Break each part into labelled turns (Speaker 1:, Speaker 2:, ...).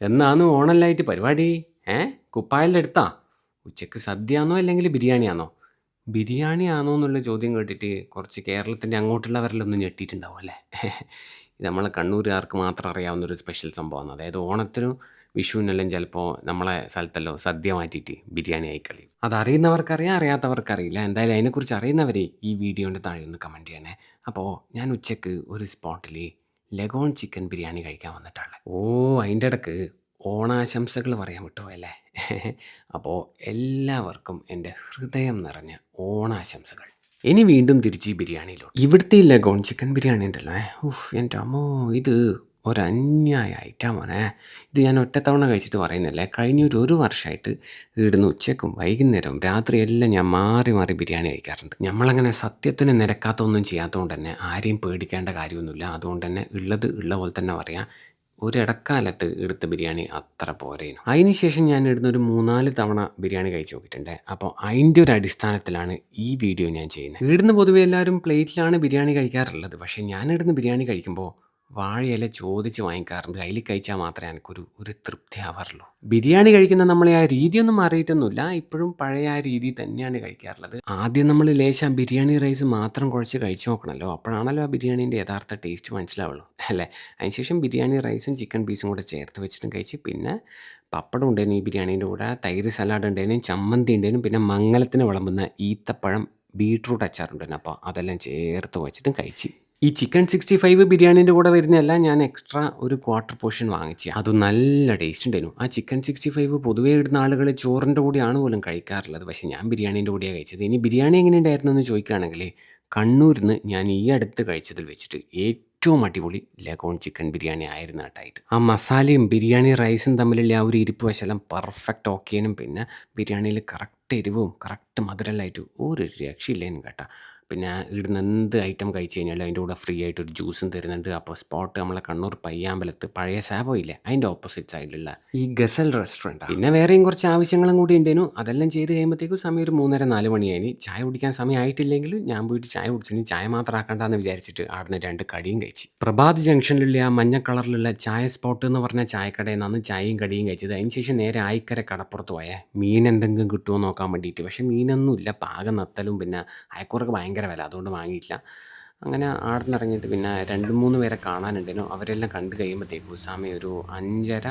Speaker 1: എന്നാന്ന് ഓണല്ലായിട്ട് പരിപാടി? ഏ? കുപ്പായലിന്റെ അടുത്താ? ഉച്ചയ്ക്ക് സദ്യയാണോ അല്ലെങ്കിൽ ബിരിയാണിയാണോ ബിരിയാണിയാണോ എന്നുള്ള ചോദ്യം കേട്ടിട്ട് കുറച്ച് കേരളത്തിന്റെ അങ്ങോട്ടുള്ളവരിലൊന്നും ഞെട്ടിയിട്ടുണ്ടാവും അല്ലേ? ഇത് നമ്മളെ കണ്ണൂരുകാർക്ക് മാത്രം അറിയാവുന്ന ഒരു സ്പെഷ്യൽ സംഭവമാണ്. അതായത് ഓണത്തിനും വിഷുവിനെല്ലാം ചിലപ്പോൾ നമ്മളെ സ്ഥലത്തല്ലോ സദ്യ മാറ്റിയിട്ട് ബിരിയാണി ആയി അതറിയുന്നവർക്കറിയാം അറിയാത്തവർക്കറിയില്ല. എന്തായാലും അതിനെക്കുറിച്ച് അറിയുന്നവരെ ഈ വീഡിയോന്റെ താഴെ ഒന്ന് കമന്റ് ചെയ്യണേ. അപ്പോൾ ഞാൻ ഉച്ചയ്ക്ക് ഒരു സ്പോട്ടിൽ ലഗോൺ ചിക്കൻ ബിരിയാണി കഴിക്കാൻ വന്നിട്ടുള്ളത് ഓ അതിന്റെ ഇടയ്ക്ക് ഓണാശംസകൾ പറയാൻ വിട്ടുപോയല്ലേ? അപ്പോൾ എല്ലാവർക്കും എന്റെ ഹൃദയം നിറഞ്ഞ ഓണാശംസകൾ. ഇനി വീണ്ടും തിരിച്ച് ഈ ബിരിയാണിയിലോ ഇവിടുത്തെ ലഗോൺ ചിക്കൻ ബിരിയാണി ഉണ്ടല്ലോ. ഏഹ് ഉഫ് എന്റെ അമ്മോ ഇത് ഒരന്യായ ഐറ്റമാണ് ഇത് ഞാൻ ഒറ്റത്തവണ കഴിച്ചിട്ട് പറയുന്നില്ല. കഴിഞ്ഞ ഒരു ഒരു വർഷമായിട്ട് ഇവിടുന്ന് ഉച്ചക്കും വൈകുന്നേരവും രാത്രിയെല്ലാം ഞാൻ മാറി മാറി ബിരിയാണി കഴിക്കാറുണ്ട്. നമ്മളങ്ങനെ സത്യത്തിന് നിരക്കാത്തൊന്നും ചെയ്യാത്തതുകൊണ്ട് തന്നെ ആരെയും പേടിക്കേണ്ട കാര്യമൊന്നുമില്ല. അതുകൊണ്ട് തന്നെ ഉള്ളത് ഉള്ള പോലെ തന്നെ പറയാം. ഒരിടക്കാലത്ത് എടുത്ത ബിരിയാണി അത്ര പോരേനു. അതിന് ശേഷം ഞാൻ ഇടുന്ന ഒരു മൂന്നാൽ തവണ ബിരിയാണി കഴിച്ച് നോക്കിയിട്ടുണ്ട്. അപ്പോൾ അതിന്റെ ഒരു അടിസ്ഥാനത്തിലാണ് ഈ വീഡിയോ ഞാൻ ചെയ്യുന്നത്. ഇടുന്ന പൊതുവെ എല്ലാവരും പ്ലേറ്റിലാണ് ബിരിയാണി കഴിക്കാറുള്ളത്. പക്ഷേ ഞാൻ ഇടുന്ന ബിരിയാണി കഴിക്കുമ്പോൾ വാഴയില ചോദിച്ച് വാങ്ങിക്കാറുണ്ട്. അതിൽ കഴിച്ചാൽ മാത്രമേ എനിക്കൊരു ഒരു തൃപ്തി ആവാറുള്ളൂ. ബിരിയാണി കഴിക്കുന്ന നമ്മളെ ആ രീതിയൊന്നും മാറിയിട്ടൊന്നുമില്ല. ഇപ്പോഴും പഴയ ആ രീതി തന്നെയാണ് കഴിക്കാറുള്ളത്. ആദ്യം നമ്മൾ ലേശം ബിരിയാണി റൈസ് മാത്രം കുഴച്ച് കഴിച്ചു നോക്കണമല്ലോ. അപ്പോഴാണല്ലോ ആ ബിരിയാണീന്റെ യഥാർത്ഥ ടേസ്റ്റ് മനസ്സിലാവുള്ളൂ അല്ലേ? അതിനുശേഷം ബിരിയാണി റൈസും ചിക്കൻ പീസും കൂടെ ചേർത്ത് വെച്ചിട്ടും കഴിച്ച് പിന്നെ പപ്പടം ഉണ്ടായിരുന്നു ഈ ബിരിയാണീന്റെ കൂടെ തൈര് സലാഡ് ഉണ്ടായിരുന്നു ചമ്മന്തി ഉണ്ടായിരുന്നു പിന്നെ മംഗലത്തിന് വിളമ്പുന്ന ഈത്തപ്പഴം ബീട്രൂട്ട് അച്ചാറുണ്ടായിരുന്നു അപ്പോൾ അതെല്ലാം ചേർത്ത് വെച്ചിട്ടും കഴിച്ച് ഈ ചിക്കൻ സിക്സ്റ്റി ഫൈവ് ബിരിയാണീന്റെ കൂടെ വരുന്നതല്ല ഞാൻ എക്സ്ട്രാ ഒരു ക്വാർട്ടർ പോർഷൻ വാങ്ങിച്ചു അത് നല്ല ടേസ്റ്റ് ഉണ്ടായിരുന്നു. ആ ചിക്കൻ സിക്സ്റ്റി ഫൈവ് പൊതുവേ ഇടുന്ന ആളുകൾ ചോറിന്റെ കൂടെയാണ് പോലും കഴിക്കാറുള്ളത്. പക്ഷേ ഞാൻ ബിരിയാണീന്റെ കൂടെയാണ് കഴിച്ചത്. ഇനി ബിരിയാണി എങ്ങനെ ഉണ്ടായിരുന്നു എന്ന് ചോദിക്കുകയാണെങ്കിൽ കണ്ണൂരിൽ നിന്ന് ഞാൻ ഈ അടുത്ത് കഴിച്ചതിൽ വെച്ചിട്ട് ഏറ്റവും അടിപൊളി ലഗോൺ ചിക്കൻ ബിരിയാണി ആയിരുന്നു കേട്ടോ ഇത്. ആ മസാലയും ബിരിയാണി റൈസും തമ്മിലുള്ള ആ ഒരു ഇരിപ്പ് വശമെല്ലാം പെർഫെക്റ്റ് ഓക്കേനും പിന്നെ ബിരിയാണിയിൽ കറക്റ്റ് എരിവും കറക്റ്റ് മധുരമായിട്ട് ഒരു രക്ഷയില്ലേനും കേട്ടാ. പിന്നെ ഇവിടുന്ന് എന്ത് ഐറ്റം കഴിച്ച് കഴിഞ്ഞാലും അതിന്റെ കൂടെ ഫ്രീ ആയിട്ട് ഒരു ജ്യൂസും തരുന്നുണ്ട്. അപ്പോൾ സ്പോട്ട് നമ്മളെ കണ്ണൂർ പയ്യാമ്പലത്ത് പഴയ സാവോ ഇല്ലേ? അതിന്റെ ഓപ്പോസിറ്റ് സൈഡിലുള്ള ഈ ഗസൽ റെസ്റ്റോറന്റ് പിന്നെ വേറെയും കുറച്ച് ആവശ്യങ്ങളും കൂടി ഉണ്ടേനു. അതെല്ലാം ചെയ്ത് കഴിയുമ്പോഴത്തേക്കും സമയം ഒരു മൂന്നര നാല് മണിയായി ചായ കുടിക്കാൻ സമയം ആയിട്ടില്ലെങ്കിലും ഞാൻ പോയിട്ട് ചായ കുടിച്ചിന്. ചായ മാത്രം ആക്കണ്ടെന്ന് വിചാരിച്ചിട്ട് അവിടുന്ന് രണ്ട് കടിയും കഴിച്ചു. പ്രഭാത് ജംഗ്ഷനിലുള്ള ആ മഞ്ഞ കളറിലുള്ള ചായ സ്പോട്ട് എന്ന് പറഞ്ഞ ചായക്കടയിൽ നിന്നാണ് ചായയും കടിയും കഴിച്ചത്. അതിന് ശേഷം നേരെ ആയിക്കര കടപ്പുറത്ത് പോയേ. മീൻ എന്തെങ്കിലും കിട്ടുമോ നോക്കാൻ വേണ്ടിയിട്ട്. പക്ഷേ മീനൊന്നും ഇല്ല പാകം നത്തലും പിന്നെ അയക്കുറക്ക് ഭയങ്കര വില. അതുകൊണ്ട് വാങ്ങിയില്ല അങ്ങനെ ആടിന് ഇറങ്ങിയിട്ട് പിന്നെ രണ്ട് മൂന്ന് പേരെ കാണാനുണ്ടായിരുന്നു അവരെല്ലാം കണ്ടു കഴിയുമ്പോഴത്തേക്കും ഉസാമി ഒരു അഞ്ചര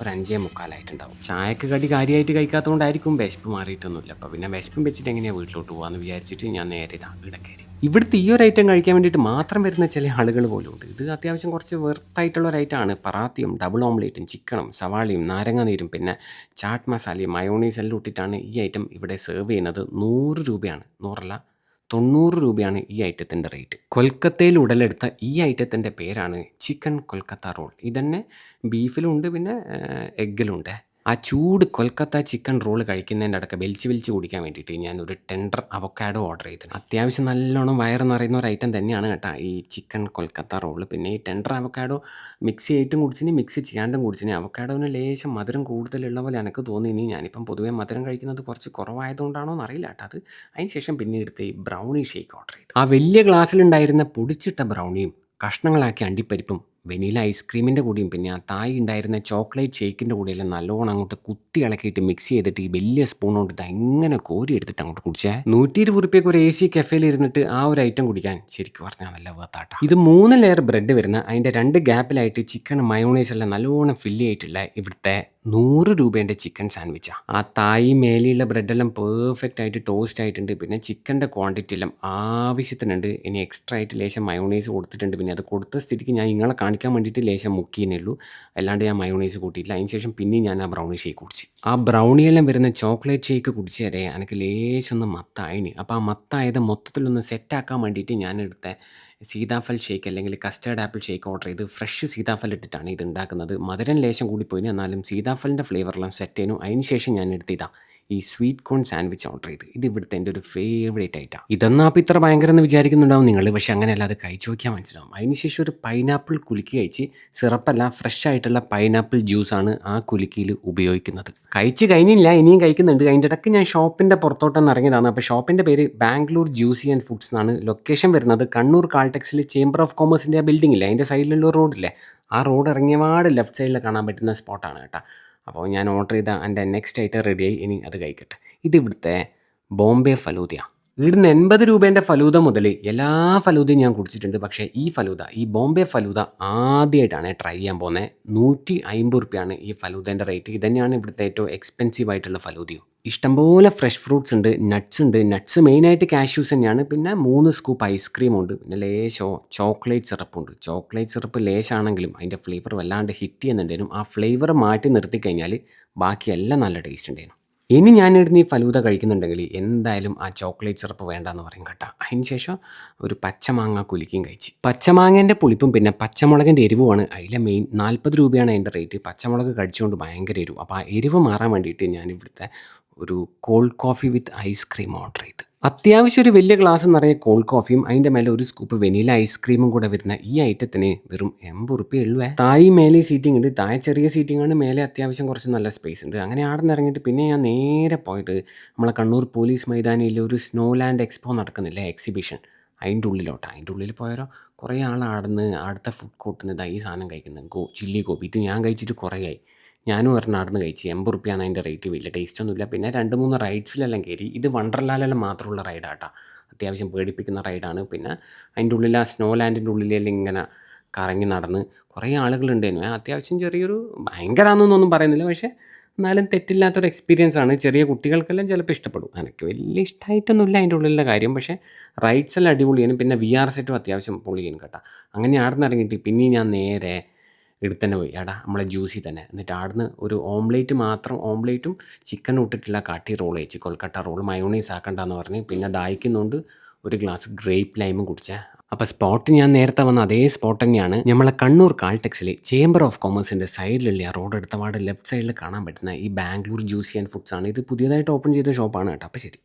Speaker 1: ഒരു അഞ്ചേ മുക്കാലായിട്ടുണ്ടാവും. ചായക്ക് കടി കാര്യമായിട്ട് കഴിക്കാത്തതുകൊണ്ടായിരിക്കും വിശപ്പ് മാറിയിട്ടൊന്നുമില്ല. അപ്പോൾ പിന്നെ വിശപ്പും വെച്ചിട്ട് എങ്ങനെയാണ് വീട്ടിലോട്ട് പോകാമെന്ന് വിചാരിച്ചിട്ട് ഞാൻ നേരെ ഇതാ ഇവിടെ കയറി. ഇവിടുത്തെ ഈ ഒരു ഐറ്റം കഴിക്കാൻ വേണ്ടിയിട്ട് മാത്രം വരുന്ന ചില ആളുകൾ പോലും ഉണ്ട്. ഇത് അത്യാവശ്യം കുറച്ച് വെർത്തായിട്ടുള്ള ഒരു ഐറ്റമാണ് പറാത്തിയും ഡബിൾ ഓംലേറ്റും ചിക്കനും സവാളയും നാരങ്ങ നീരും പിന്നെ ചാട്ട് മസാലയും മയോണീസ് എല്ലാം ഇട്ടിട്ടാണ് ഈ ഐറ്റം ഇവിടെ സെർവ് ചെയ്യുന്നത്. നൂറ് രൂപയാണ്. നൂറല്ല തൊണ്ണൂറ് രൂപയാണ് ഈ ഐറ്റത്തിന്റെ റേറ്റ്. കൊൽക്കത്തയിൽ ഉടലെടുത്ത ഈ ഐറ്റത്തിന്റെ പേരാണ് ചിക്കൻ കൊൽക്കത്ത റോൾ. ഇതന്നെ ബീഫിലുണ്ട് പിന്നെ എഗ്ഗിലും ഉണ്ട് ആ ചൂട് കൊൽക്കത്ത ചിക്കൻ റോൾ കഴിക്കുന്നതിന്റെ അടക്കം വലിച്ച് വലിച്ച് കുടിക്കാൻ വേണ്ടിയിട്ട് ഞാൻ ഒരു ടെൻഡർ അവക്കാഡോ ഓർഡർ ചെയ്തിട്ടുണ്ട്. അത്യാവശ്യം നല്ലോണം വയറ് നിറയുന്ന ഒരു ഐറ്റം തന്നെയാണ് കേട്ടോ ഈ ചിക്കൻ കൊൽക്കത്ത റോൾ പിന്നെ ഈ ടെൻഡർ അവക്കാഡോ മിക്സ് ചെയ്തിട്ടും കുടിച്ചിന് മിക്സ് ചെയ്യാണ്ടും കുടിച്ചിന്. അവക്കാഡോന് ലേശം മധുരം കൂടുതലുള്ള പോലെ എനിക്ക് തോന്നി. ഇനി ഞാനിപ്പം പൊതുവേ മധുരം കഴിക്കുന്നത് കുറച്ച് കുറവായതുകൊണ്ടാണോ എന്നറിയില്ല കേട്ടോ അത്. അതിന് ശേഷം പിന്നെ എടുത്ത് ഈ ബ്രൗണി ഷേക്ക് ഓർഡർ ചെയ്തു. ആ വലിയ ഗ്ലാസ്സിലുണ്ടായിരുന്ന പൊടിച്ചിട്ട ബ്രൗണിയും കഷ്ണങ്ങളാക്കി അണ്ടിപ്പരിപ്പും വെനില ഐസ്ക്രീമിന്റെ കൂടെയും പിന്നെ ആ തായി ഉണ്ടായിരുന്ന ചോക്ലേറ്റ് ഷേക്കിന്റെ കൂടെയെല്ലാം നല്ലോണം അങ്ങോട്ട് കുത്തി ഇളക്കിയിട്ട് മിക്സ് ചെയ്തിട്ട് ഈ വലിയ സ്പൂൺ കൊണ്ട് എങ്ങനെ കോരി എടുത്തിട്ട് അങ്ങോട്ട് കുടിച്ചേ. നൂറ്റി ഇരുപത് റുപ്യക്ക് ഒരു എ സി കഫേയിൽ ഇരുന്നിട്ട് ആ ഒരു ഐറ്റം കുടിക്കാൻ ശരിക്കും പറഞ്ഞാൽ നല്ല വേർത്താട്ട ഇത് മൂന്ന് ലെയർ ബ്രെഡ് വരുന്ന അതിന്റെ രണ്ട് ഗ്യാപ്പിലായിട്ട് ചിക്കൻ മയോണൈസ് എല്ലാം നല്ലോണം ഫില്ല് ചെയ്തിട്ടുള്ള ഇവിടുത്തെ നൂറ് രൂപേന്റെ ചിക്കൻ സാൻഡ്വിച്ചാണ് ആ തായി മേലെയുള്ള ബ്രെഡെല്ലാം പെർഫെക്റ്റ് ആയിട്ട് ടോസ്റ്റ് ആയിട്ടുണ്ട്. പിന്നെ ചിക്കന്റെ ക്വാണ്ടിറ്റി എല്ലാം ആവശ്യത്തിനുണ്ട്. ഇനി എക്സ്ട്രാ ആയിട്ട് ലേശം മയോണൈസ് കൊടുത്തിട്ടുണ്ട്. പിന്നെ അത് കൊടുത്ത സ്ഥിതിക്ക് ഞാൻ നിങ്ങളെ കാണിക്കാൻ വേണ്ടിയിട്ട് ലേശം മുക്കിയേ ഉള്ളൂ. അല്ലാണ്ട് ഞാൻ മയോണൈസ് കൂട്ടിയില്ല അതിന് ശേഷം പിന്നെ ഞാൻ ആ ബ്രൗണി ഷേക്ക് കുടിച്ച്. ആ ബ്രൗണിയെല്ലാം വരുന്ന ചോക്ലേറ്റ് ഷേക്ക് കുടിച്ച് തരേ എനിക്ക് ലേശം ഒന്ന് മത്തായിന്. അപ്പോൾ ആ മത്തായത് മൊത്തത്തിലൊന്ന് സെറ്റാക്കാൻ വേണ്ടിയിട്ട് ഞാൻ എടുത്ത സീതാഫൽ ഷേക്ക് അല്ലെങ്കിൽ കസ്റ്റേർഡ് ആപ്പിൾ ഷേക്ക് ഓർഡർ ചെയ്ത് ഫ്രഷ് സീതാഫൽ ഇട്ടിട്ടാണ് ഇത് ഉണ്ടാക്കുന്നത്. മധുരം ലേശം കൂടിപ്പോയിന് എന്നാലും സീതാഫലിന്റെ ഫ്ലേവറെല്ലാം സെറ്റ് ചെയ്യുന്നു അതിന് ശേഷം ഞാൻ എടുത്തിതാ ഈ സ്വീറ്റ് കോൺ സാൻഡ്വിച്ച് ഓർഡർ ചെയ്ത്. ഇത് ഇവിടുത്തെ എന്റെ ഒരു ഫേവറേറ്റ് ആയിട്ടാണ് ഇതെന്നാ അപ്പോൾ ഇത്ര ഭയങ്കരം എന്ന് വിചാരിക്കുന്നുണ്ടാവും നിങ്ങൾ. പക്ഷേ അങ്ങനെയല്ല അത് കഴിച്ചു നോക്കിയാൽ മനസ്സിലാവും. അതിനുശേഷം ഒരു പൈനാപ്പിൾ കുലുക്കി കഴിച്ച് സിറപ്പല്ല ഫ്രഷ് ആയിട്ടുള്ള പൈനാപ്പിൾ ജ്യൂസാണ് ആ കുലുക്കിയിൽ ഉപയോഗിക്കുന്നത്. കഴിച്ച് കഴിഞ്ഞില്ല ഇനിയും കഴിക്കുന്നുണ്ട്. അതിന്റെ ഇടയ്ക്ക് ഞാൻ ഷോപ്പിന്റെ പുറത്തോട്ടൊന്ന് ഇറങ്ങിയതാണ്. അപ്പോൾ ഷോപ്പിന്റെ പേര് ബാംഗ്ലൂർ ജ്യൂസി ആൻഡ് ഫുഡ്സ് എന്നാണ് ലൊക്കേഷൻ വരുന്നത്. കണ്ണൂർ കാൾടെക്സിൽ ചേംബർ ഓഫ് കോമേഴ്സിന്റെ ആ ബിൽഡിംഗ് ഇല്ലേ? അതിന്റെ സൈഡിലുള്ള റോഡില്ലേ ആ റോഡ് ഇറങ്ങിയപാട് ലെഫ്റ്റ് സൈഡിൽ കാണാൻ പറ്റുന്ന സ്പോട്ടാണ് കേട്ടോ. അപ്പോൾ ഞാൻ ഓർഡർ ചെയ്ത എന്റെ നെക്സ്റ്റ് ഐറ്റം റെഡിയായി ഇനി അത് കഴിക്കട്ടെ. ഇത് ഇവിടുത്തെ ബോംബെ ഫലൂദയാണ് ഇവിടുന്ന് എൺപത് രൂപേന്റെ ഫലൂദ മുതൽ എല്ലാ ഫലൂദയും ഞാൻ കുടിച്ചിട്ടുണ്ട്. പക്ഷേ ഈ ഫലൂദ ഈ ബോംബെ ഫലൂദ ആദ്യമായിട്ടാണ് ട്രൈ ചെയ്യാൻ പോകുന്നത്. നൂറ്റി അമ്പത് റുപ്യാണ് ഈ ഫലൂദേന്റെ റേറ്റ് ഇത് തന്നെയാണ് ഇവിടുത്തെ ഏറ്റവും എക്സ്പെൻസീവ് ആയിട്ടുള്ള ഫലൂദയും. ഇഷ്ടംപോലെ ഫ്രഷ് ഫ്രൂട്ട്സ് ഉണ്ട് നട്ട്സ് ഉണ്ട്. നട്ട്സ് മെയിനായിട്ട് കാഷ്യൂസ് തന്നെയാണ്. പിന്നെ മൂന്ന് സ്കൂപ്പ് ഐസ്ക്രീം ഉണ്ട്. പിന്നെ ലേശോ ചോക്ലേറ്റ് സിറപ്പുണ്ട് ചോക്ലേറ്റ് സിറപ്പ് ലേശാണെങ്കിലും അതിന്റെ ഫ്ലേവർ വല്ലാണ്ട് ഹിറ്റ് ചെയ്യുന്നുണ്ടായിരുന്നു ആ ഫ്ലേവർ മാറ്റി നിർത്തി കഴിഞ്ഞാൽ ബാക്കിയെല്ലാം നല്ല ടേസ്റ്റ് ഉണ്ടായിരുന്നു. ഇനി ഞാനിടുന്ന ഈ ഫലൂത കഴിക്കുന്നുണ്ടെങ്കിൽ എന്തായാലും ആ ചോക്ലേറ്റ് സിറപ്പ് വേണ്ടാന്ന് പറയും കേട്ടോ. അതിന് ശേഷം ഒരു പച്ചമാങ്ങ കുലുക്കിയും കഴിച്ച്. പച്ചമാങ്ങേന്റെ പുളിപ്പും പിന്നെ പച്ചമുളകിന്റെ എരിവുമാണ് അതിലെ മെയിൻ നാൽപ്പത് രൂപയാണ് അതിന്റെ റേറ്റ് പച്ചമുളക് കഴിച്ചുകൊണ്ട് ഭയങ്കര എരിവ്. അപ്പോൾ ആ എരിവ് മാറാൻ വേണ്ടിയിട്ട് ഞാൻ ഇവിടുത്തെ ഒരു cold coffee with ice cream order ചെയ്ത്. അത്യാവശ്യം ഒരു വലിയ ഗ്ലാസ് നിറയെ കോൾഡ് കോഫിയും അതിന്റെ മേലെ ഒരു സ്കൂപ്പ് വെനില ഐസ്ക്രീമും കൂടെ വരുന്ന ഈ ഐറ്റത്തിന് വെറും എൺപത് റുപ്യ ഉള്ളു താഴെ മേലെ സീറ്റിംഗ് ഉണ്ട്. താഴെ ചെറിയ സീറ്റിംഗ് ആണ്. മേലെ അത്യാവശ്യം കുറച്ച് നല്ല സ്പേസ് ഉണ്ട്. അങ്ങനെ അവിടെ നിന്ന് ഇറങ്ങിയിട്ട് പിന്നെ ഞാൻ നേരെ പോയത് നമ്മളെ കണ്ണൂർ പോലീസ് മൈതാനിയിൽ ഒരു സ്നോ ലാൻഡ് എക്സ്പോ നടക്കുന്നില്ലേ എക്സിബിഷൻ അതിന്റെ ഉള്ളിലോട്ട്. അതിന്റെ ഉള്ളിൽ പോയാലോ കുറേ ആൾ ആടുന്ന് അടുത്ത ഫുഡ് കോർട്ടിൽ നിന്ന് ഈ സാധനം കഴിക്കുന്നത് ഗോ ചില്ലി ഗോപി ഇത് ഞാൻ കഴിച്ചിട്ട് കുറേ ആയി. ഞാനും ഒരെണ്ണം അവിടുന്ന് കഴിച്ചു. എൺപത് റുപ്യാണ് അതിന്റെ റേറ്റ് വലിയ ടേസ്റ്റ് ഒന്നുമില്ല. പിന്നെ രണ്ട് മൂന്ന് റൈഡ്സിലെല്ലാം കയറി. ഇത് വണ്ടർലാലെല്ലാം മാത്രമുള്ള റൈഡാട്ടാ അത്യാവശ്യം പേടിപ്പിക്കുന്ന റൈഡാണ് പിന്നെ അതിന്റെ ഉള്ളിൽ ആ സ്നോ ലാൻഡിന്റെ ഉള്ളിലെല്ലാം ഇങ്ങനെ കറങ്ങി നടന്ന് കുറേ ആളുകളുണ്ടായിരുന്നു. അത്യാവശ്യം ചെറിയൊരു ഭയങ്കരമാണെന്നൊന്നും പറയുന്നില്ല. പക്ഷേ എന്നാലും തെറ്റില്ലാത്തൊരു എക്സ്പീരിയൻസ് ആണ് ചെറിയ കുട്ടികൾക്കെല്ലാം ചിലപ്പോൾ ഇഷ്ടപ്പെടും. എനിക്ക് വലിയ ഇഷ്ടമായിട്ടൊന്നുമില്ല അതിന്റെ ഉള്ളിലുള്ള കാര്യം. പക്ഷേ റൈഡ്സ് എല്ലാം അടിപൊളിയാണ് പിന്നെ വി ആർ സെറ്റും അത്യാവശ്യം പൊളിയാണ് കേട്ടോ. അങ്ങനെ ആടുന്നിറങ്ങിയിട്ട് പിന്നെയും പിന്നെ ഞാൻ നേരെ ഇവിടെ തന്നെ പോയി. എടാ നമ്മളെ ജ്യൂസിൽ തന്നെ. എന്നിട്ട് അവിടുന്ന് ഒരു ഓംലേറ്റ് മാത്രം ഓംലേറ്റും ചിക്കൻ ഇട്ടിട്ടുള്ള കാട്ടി റോൾ കഴിച്ച് കൊൽക്കട്ട റോൾ മയോണൈസ് ആക്കണ്ടെന്ന് പറഞ്ഞ് പിന്നെ ദാഹിക്കുന്നുണ്ട് ഒരു ഗ്ലാസ് ഗ്രേപ്പ് ലൈമും കുടിച്ചേ. അപ്പോൾ സ്പോട്ട് ഞാൻ നേരത്തെ വന്ന അതേ സ്പോട്ട് തന്നെയാണ്. നമ്മളെ കണ്ണൂർ കാൾടെക്സിൽ ചേംബർ ഓഫ് കോമേഴ്സിന്റെ സൈഡിലുള്ള ആ റോഡ് എടുത്ത പാട് ലെഫ്റ്റ് സൈഡിൽ കാണാൻ പറ്റുന്ന ഈ ബാംഗ്ലൂർ ജ്യൂസി ആൻഡ് ഫുഡ്സ് ആണ്. ഇത് പുതിയതായിട്ട് ഓപ്പൺ ചെയ്ത ഷോപ്പാണ് കേട്ടോ. അപ്പോൾ ശരി.